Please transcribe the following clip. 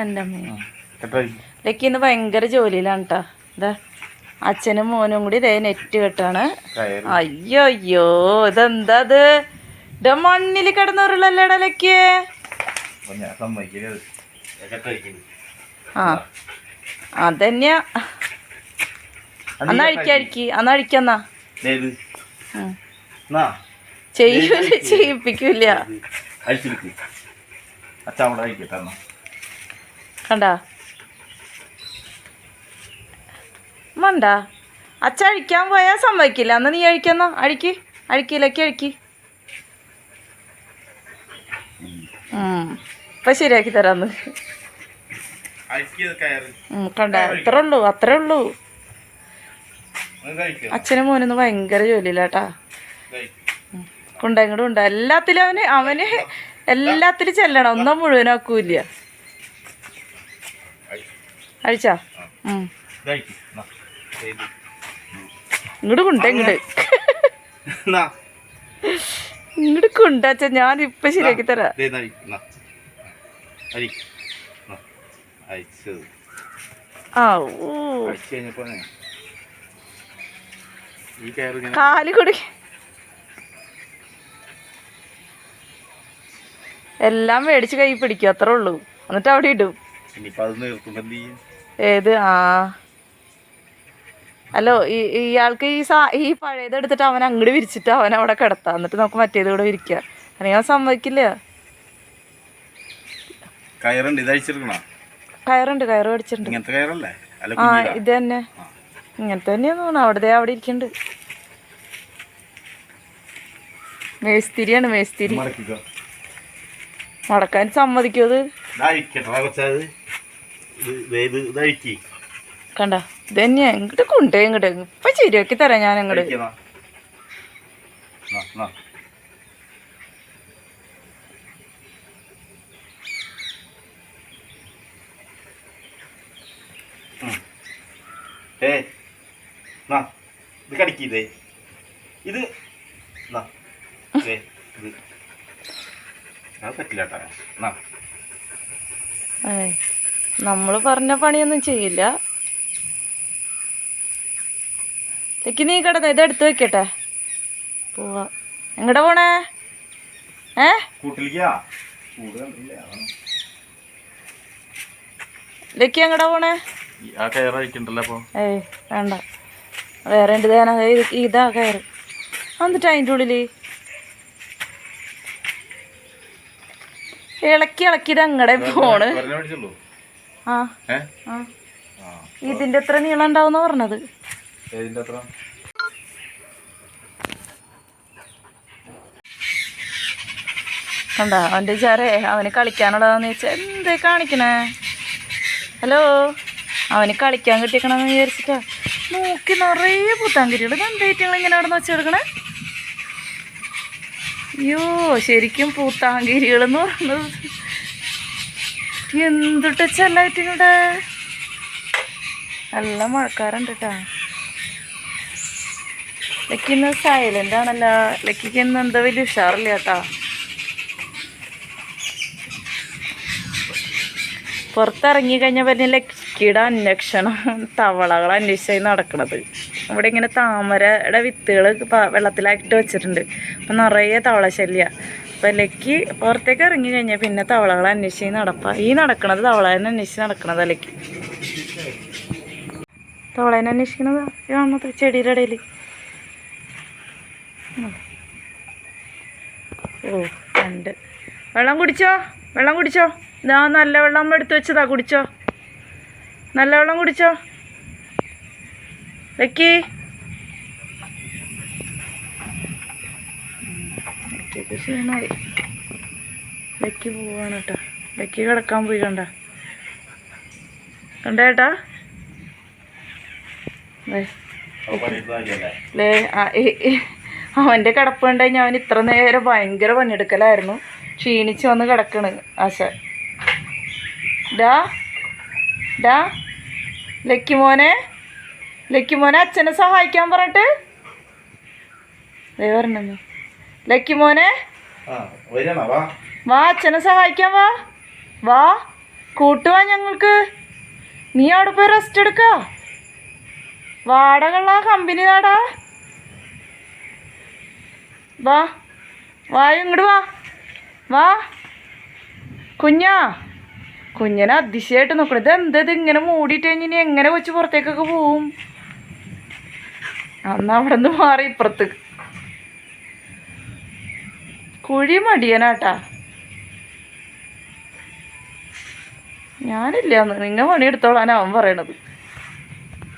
എന്റെ ലക്കി ഇന്ന് ഭയങ്കര ജോലിയിലാണ് കേട്ടോ ഇതാ അച്ഛനും മോനും കൂടി ഇതേ നെറ്റ് കെട്ടാണ്. അയ്യോ അയ്യോ ഇതെന്താ ഇത് ഇതാ മണ്ണിൽ കിടന്നവരുള്ളല്ലേടാ ലക്കിയേ ആ അതന്നെയാ. അന്ന് അഴിക്കഴിക്ക് അന്ന് അഴിക്കെന്നാ ചെയ്യൂല ചെയ്യിപ്പിക്കൂല അച്ഛൻ അവിടെ എന്നാ. കണ്ട? മണ്ട? അച്ഛ അഴിക്കാൻ പോയാൽ സമ്മതിക്കില്ല. അന്ന് നീ അഴിക്കുന്ന? അഴിക്ക്. അഴിക്കില്ലക്ക് അഴിക്ക്. ഇപ്പൊ ശരിയാക്കി തരാന്ന്. കണ്ട? അത്രേ ഉള്ളൂ അത്രേ ഉള്ളൂ. അച്ഛനും മോനൊന്നും ഭയങ്കര ജോലിയില്ലാട്ടാ കൊണ്ട ഇങ്ങോട്ട് ഉണ്ട് എല്ലാത്തിലും അവന് അവന് എല്ലാത്തിലും ചെല്ലണം. ഒന്നും മുഴുവനാക്കൂല അഴിച്ചാ? ഇങ്ങോട്ട് കൊണ്ട ഇങ്ങോട്ട് ഇങ്ങോട്ട് കൊണ്ടാച്ച ഞാൻ ഇപ്പൊ ശരിയാക്കി തരാം. ആ ഓ. കാൽ കൂടി എല്ലാം മേടിച്ച് കൈ പിടിക്കും അത്രേ ഉള്ളൂ. എന്നിട്ട് അവിടെ ഇടും. ഏത്? ആ. അല്ലോ ഈ ഇയാൾക്ക് ഈ സാ ഈ പഴയത് എടുത്തിട്ട് അവൻ അങ്ങോട്ട് വിരിച്ചിട്ട് അവൻ അവിടെ കിടത്താം. എന്നിട്ട് നമുക്ക് മറ്റേത് കൂടെ വിരിക്കുക അല്ലെങ്കിൽ അവൻ സമ്മതിക്കില്ല. കയറുണ്ട് കയറുണ്ട് കയറ് മേടിച്ചിട്ടുണ്ട് ആ ഇത് തന്നെ. ഇങ്ങനത്തെ തന്നെയാന്ന് തോന്നുന്നു. അവിടെ അവിടെ ഇരിക്കുന്നുണ്ട് മേസ്തിരിയാണ് മേസ്തിരി. മടക്കാൻ സമ്മതിക്കോ അത്. കണ്ട? ഇതന്നെ എങ്ങോട്ട് കൊണ്ടേ ഇങ്ങോട്ട്. ഇപ്പൊ ശരിയാക്കി തരാം ഞാൻ അങ്ങോട്ട് ഇത്. അത് പറ്റില്ല നമ്മൾ പറഞ്ഞ പണിയൊന്നും ചെയ്യില്ല. തെക്കി നീ കിടന്ന് ഇത് എടുത്തു വെക്കട്ടെ. പോവാ. എങ്ങടെ പോണേ? ഏ. ലക്കി എങ്ങടെ പോണേ? ഏയ് വേണ്ട. വേറെ ഉണ്ട് ഇതാ കയറ്. എന്നിട്ട് അതിന്റെ ഉള്ളിൽ ഇളക്കി ഇളക്കി ഇത് എങ്ങടെ പോണ്. ആ. ആ. എത്ര നീളം ഉണ്ടാവുന്ന പറഞ്ഞത്? കണ്ടാ അവന്റെ അവന്റെ വിചാരേ അവന് കളിക്കാനുള്ളതാന്ന് ചോദിച്ചാൽ എന്തേ കാണിക്കണേ? ഹലോ അവന് കളിക്കാൻ കിട്ടിയേക്കണമെന്ന് വിചാരിച്ചിട്ടാ നോക്കി നിറയെ പുത്താങ്കിരികൾ എന്തായിട്ട് ഇങ്ങനെ അവിടെ നിന്ന് വെച്ചെടുക്കണേ അയ്യോ ശരിക്കും പൂത്താങ്കിരികൾ എന്ന് പറയുന്നത് എന്തുട്ട് ചെല്ലായിട്ടിങ്ങടെ നല്ല മഴക്കാറുണ്ട് കേട്ടാ ലക്കിന്ന് സൈലന്റ് ആണല്ല. ലക്കിക്ക് ഇന്ന് എന്താ വലിയ ഉഷാറില്ല കേട്ടാ പുറത്തിറങ്ങി കഴിഞ്ഞ പിന്നെ ലക്കിയുടെ അന്വേഷണം. തവളകൾ അന്വേഷിച്ചായി നടക്കണത്. ഇവിടെ ഇങ്ങനെ താമരയുടെ വിത്തുകൾ വെള്ളത്തിലാക്കിയിട്ട് വെച്ചിട്ടുണ്ട്. അപ്പം നിറയെ തവള ശല്യ. അപ്പം ലക്കി പുറത്തേക്ക് ഇറങ്ങി കഴിഞ്ഞാൽ പിന്നെ തവളകൾ അന്വേഷിച്ച് നടപ്പാ. ഈ നടക്കണത് തവളേനെ അന്വേഷിച്ച് നടക്കണതാ ലക്കി തവളേനെ അന്വേഷിക്കണത് കാണുന്നത് ചെടിയുടെ ഇടയിൽ ഓ ഉണ്ട് വെള്ളം കുടിച്ചോ? വെള്ളം കുടിച്ചോ? ഇതാ നല്ല വെള്ളം എടുത്തു വെച്ചതാ കുടിച്ചോ? നല്ല വെള്ളം കുടിച്ചോ. വെക്കി. ക്ഷീണമായി ലക്കി പോവാണ് കേട്ടോ. ലക്കി കിടക്കാൻ പോയി കണ്ട. കണ്ട ചേട്ടാ ദേ, അപ്പൊ പണിയെടുത്താലല്ലേ ലേ അവന്റെ കിടപ്പ് കണ്ടു കഴിഞ്ഞാൽ അവൻ ഇത്ര നേരം ഭയങ്കര പണിയെടുക്കലായിരുന്നു. ക്ഷീണിച്ച് വന്ന് കിടക്കണ് ആശ ഡാ. ഡാ ലക്കി മോനെ ലക്കി മോനെ അച്ഛനെ സഹായിക്കാൻ പറഞ്ഞിട്ട്. ദേ പറഞ്ഞു ലക്കി മോനെ വാ. വാ അച്ഛനെ സഹായിക്കാൻ വാ. വാ കൂട്ടുവാ ഞങ്ങൾക്ക്. നീ അവിടെ പോയി റെസ്റ്റ് എടുക്ക. വാടകള്ള കമ്പനി നാടാ. വാ വായു ഇങ്ങോട്ട് വാ. വാ കുഞ്ഞാ. കുഞ്ഞിനെ അതിശയായിട്ട് നോക്കണം ഇത് എന്താ ഇങ്ങനെ മൂടിയിട്ട് കഴിഞ്ഞാൽ എങ്ങനെ കൊച്ചു പുറത്തേക്കൊക്കെ പോവും? അന്ന് അവിടെ നിന്ന് മാറി ഇപ്പുറത്ത്. കുഴി മടിയനാട്ടാ. ഞാനില്ല നിങ്ങൾ പണിയെടുത്തോളാൻ അവൻ പറയണത്.